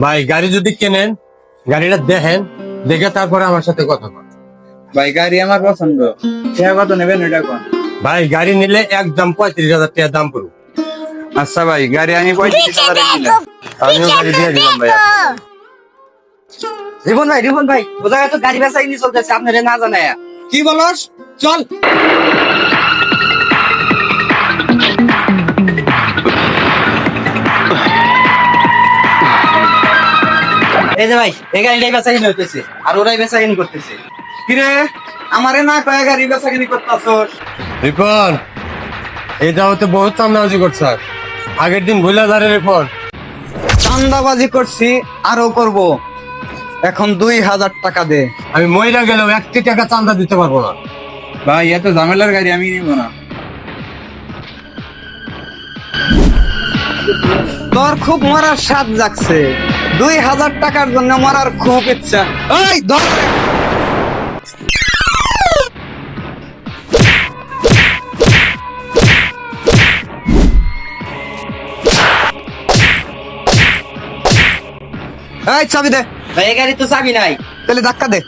ভাই গাড়ি যদি কেনেন গাড়িটা দেখেন দেখে তারপরে আমার সাথে কথা বল ভাই গাড়ি আমার পছন্দ। টাকা কত নেবেন ওইটা কোন? ভাই গাড়ি নিলে একদম পঁয়ত্রিশ হাজার টাকা দাম পড়বে। আচ্ছা ভাই গাড়ি আমি পঁয়ত্রিশ হাজারে নিলাম। আমিও গাড়ি দিয়ে দিলাম ভাই। রিপন ভাই রিপন ভাই জায়গায় তো গাড়ি বেচা কিনি চলতেছে আপনারা না জানায়। কি বলস? চল। এই যে ভাই এই গাড়িটাই বেচা কিনি হইতেছে আর ওরাই বেচা কিনি করতেছে কিরে আমারে না কয়ে গাড়ি বেচা কিনি করতাছস রিপন এই যাওয়াতে বহুত চান্দাবাজি করছে। আগের দিন ভুলে যারে রিপন। চান্দাবাজি করছি আরও করব। এখন দুই হাজার টাকা দে। আমি মহিলা গেলেও একটি টাকা চান্দা দিতে পারব না। ভাই এত ঝামেলার গাড়ি আমি নিব না। তোর খুব মরার স্বাদ জাগছে। দুই হাজার টাকার জন্য মরার খুব ইচ্ছা। এই ধর। এই চাবি দে। এই গাড়ি তো চাবি নাই। তাহলে ধাক্কা দে।